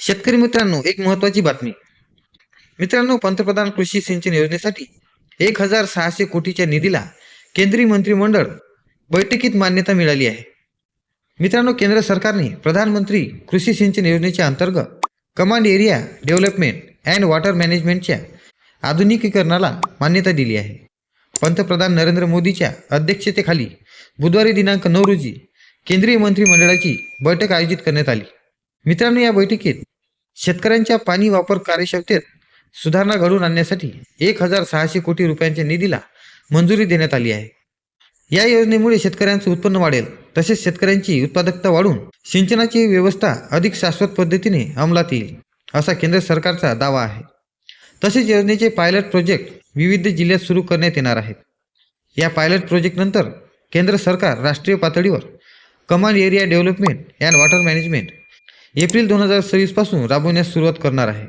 शेतकरी मित्रांनो एक महत्त्वाची बातमी. मित्रांनो पंतप्रधान कृषी सिंचन योजनेसाठी एक हजार सहाशे कोटीच्या निधीला केंद्रीय मंत्रिमंडळ बैठकीत मान्यता मिळाली आहे. मित्रांनो केंद्र सरकारने प्रधानमंत्री कृषी सिंचन योजनेच्या अंतर्गत command area development and water मॅनेजमेंटच्या आधुनिकीकरणाला मान्यता दिली आहे. पंतप्रधान नरेंद्र मोदीच्या अध्यक्षतेखाली बुधवारी दिनांक नऊ रोजी केंद्रीय मंत्रिमंडळाची बैठक आयोजित करण्यात आली. मित्रांनो या बैठकीत शेतकऱ्यांच्या पाणी वापर कार्यक्षमतेत सुधारणा घडवून आणण्यासाठी एक हजार सहाशे कोटी रुपयांच्या निधीला मंजुरी देण्यात आली आहे. या योजनेमुळे शेतकऱ्यांचं उत्पन्न वाढेल तसेच शेतकऱ्यांची उत्पादकता वाढून सिंचनाची व्यवस्था अधिक शाश्वत पद्धतीने अंमलात येईल असा केंद्र सरकारचा दावा आहे. तसेच योजनेचे पायलट प्रोजेक्ट विविध जिल्ह्यात सुरू करण्यात येणार आहेत. या पायलट प्रोजेक्टनंतर केंद्र सरकार राष्ट्रीय पातळीवर command area development and water management April दोन हजार सव्वीसपासून राबवण्यास सुरुवात करणार आहे.